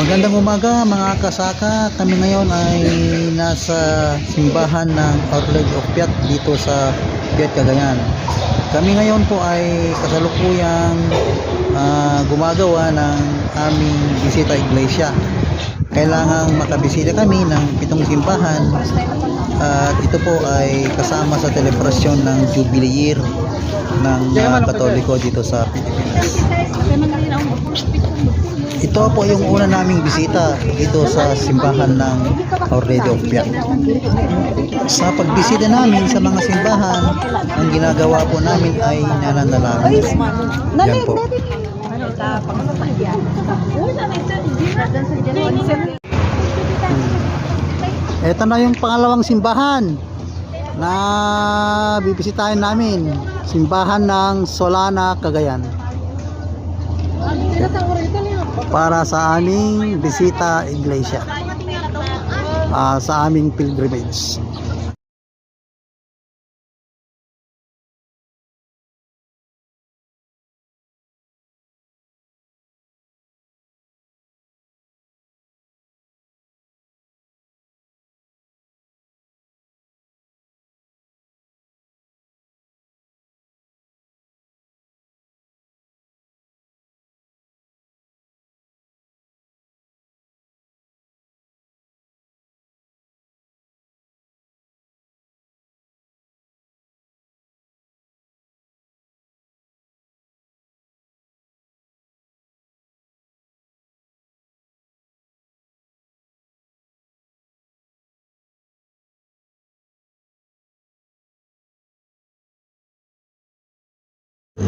Magandang umaga mga kasaka. Kami ngayon ay nasa simbahan ng Our Lady of Piat dito sa Piat Cagayan. Kami ngayon po ay kasalukuyang ah, gumagawa ng aming bisita iglesia. Kailangang makabisita kami ng pitong simbahan at ito po ay kasama sa selebrasyon ng Jubilee Year ng ah, Katoliko dito sa Pilipinas. Ito po yung una naming bisita dito sa simbahan ng Lady of Piat. Sa pagbisita namin sa mga simbahan, ang ginagawa po namin ay nananalangin. Yan po. Ito na yung pangalawang simbahan na bibisitahin namin. Simbahan ng Solana, Cagayan. Para sa aming bisita iglesia. Ah, sa aming pilgrimage.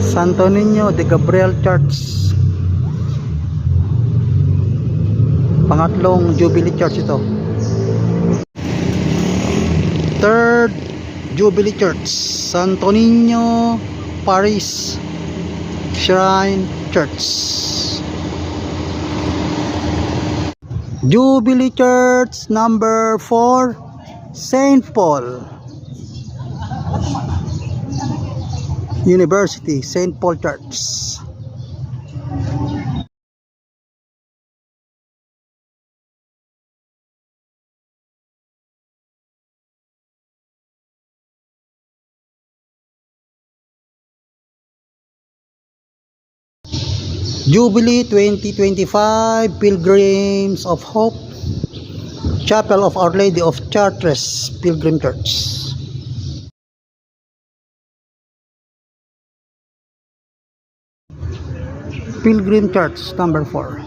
Santo Niño de Gabriel Church. Pangatlong Jubilee Church ito. Third Jubilee Church, Santo Niño Paris Shrine Church. Jubilee Church number 4, St. Paul. University, St. Paul Church. Jubilee 2025 Pilgrims of Hope Chapel of Our Lady of Chartres Pilgrim Church. Pilgrim Church number 4.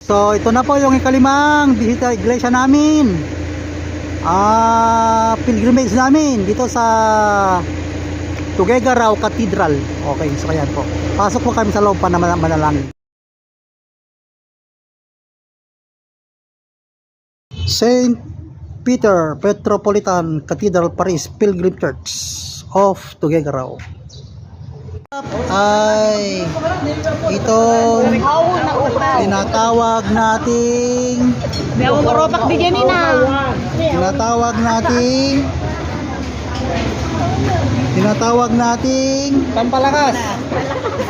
So ito na po yung ikalimang bisita iglesia namin. Ah, pilgrimage namin dito sa Tuguegarao Cathedral. Okay, so ayan po. Pasok po kami sa loob pa na man- manalangin. Saint Peter Metropolitan Cathedral Paris Pilgrim Church of Tuguegarao. Ay itong tinatawag nating tinatawag nating tinatawag nating Pampalakas.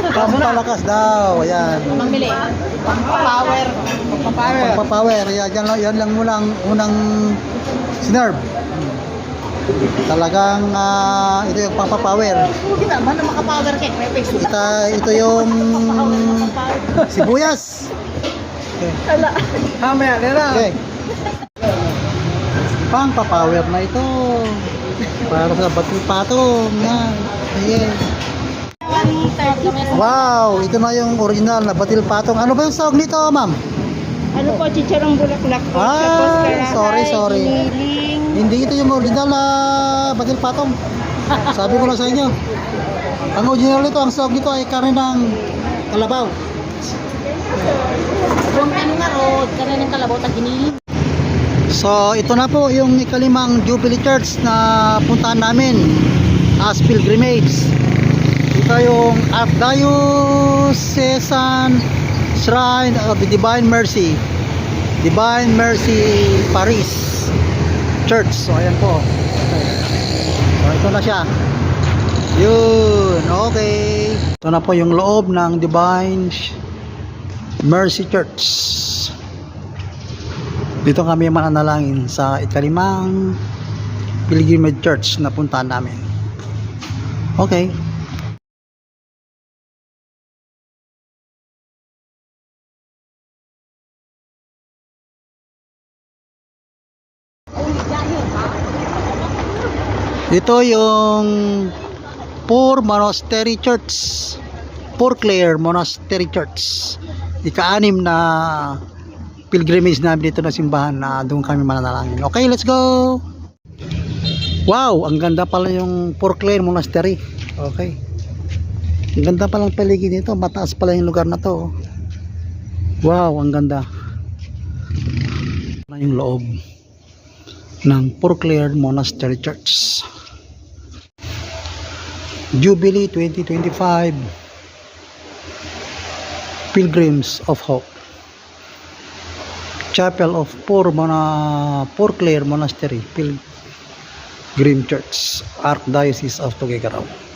pampalakas daw ayan Mamili. Power. Power. pampapower yan, yan, lang- yan lang unang unang sinerve talagang ah, ito yung pampapower Kita ba na makapower? May face. ita, ito yung sibuyas Ala. Hamaya, nila. okay pampapower na ito para sa batil patong yan yes Wow, ito na yung original na batil patong. Ano ba yung sawag nito, ma'am? Ano po, chicharong bulaklak po. Ah, Tapos karahay, sorry, sorry. iniling. Hindi ito yung original na batil patong. Sabi ko na sa inyo. Ang original nito, ang sawag nito ay karne ng kalabaw. Kung ano nga kanan ng kalabaw tag iniling. So, ito na po yung ikalimang Jubilee Church na puntahan namin as pilgrimage. Ito yung Ardayon Diocesan Shrine of the Divine Mercy. Divine Mercy Paris Church. So ayan po. So ito na siya. Yun, okay. Ito na po yung loob ng Divine Mercy Church. Dito kami mananalangin sa ikalimang Pilgrimage Church na puntahan namin. Okay. Ito yung Poor Monastery Church. Poor Clare Monastery Church. Ika-anim na pilgrimage namin dito na simbahan na doon kami mananalangin. Okay, let's go! Wow, ang ganda pala yung Clare Monastery. Okay. Ang ganda palang paligid nito. Mataas pala yung lugar na to. Wow, ang ganda. Yung loob ng Clare Monastery Church. Jubilee 2025 Pilgrims of Hope Chapel of Poor, Mona, Poor Clare Monastery Pilgrim Church Archdiocese of Tuguegarao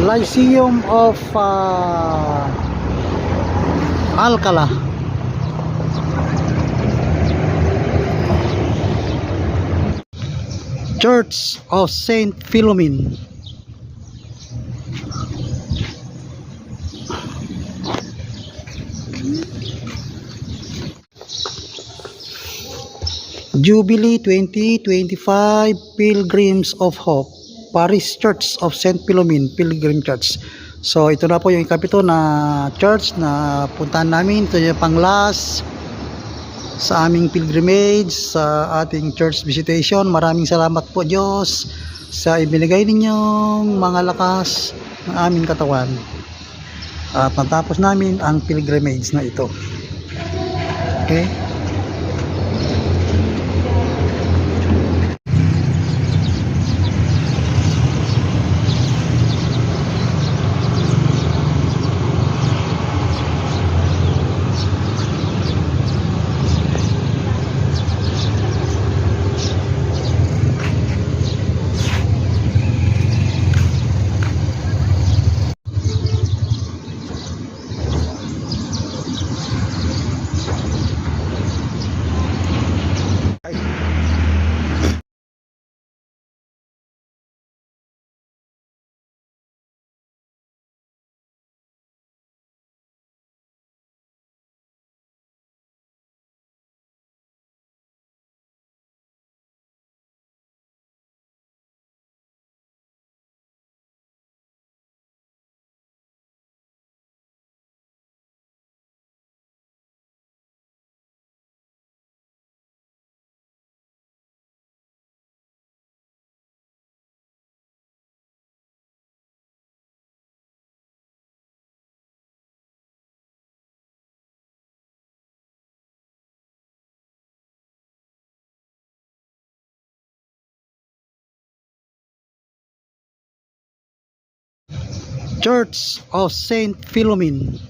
Lyceum of uh, Alcala. Church of Saint Philomene Jubilee 2025 Pilgrims of Hope Paris Church of St. Philomene Pilgrim Church. So ito na po yung ikapito na church na puntahan namin. Ito yung pang sa aming pilgrimage sa ating church visitation. Maraming salamat po Diyos sa ibinigay ninyong mga lakas ng aming katawan. At natapos namin ang pilgrimage na ito. Okay Church of Saint Philomene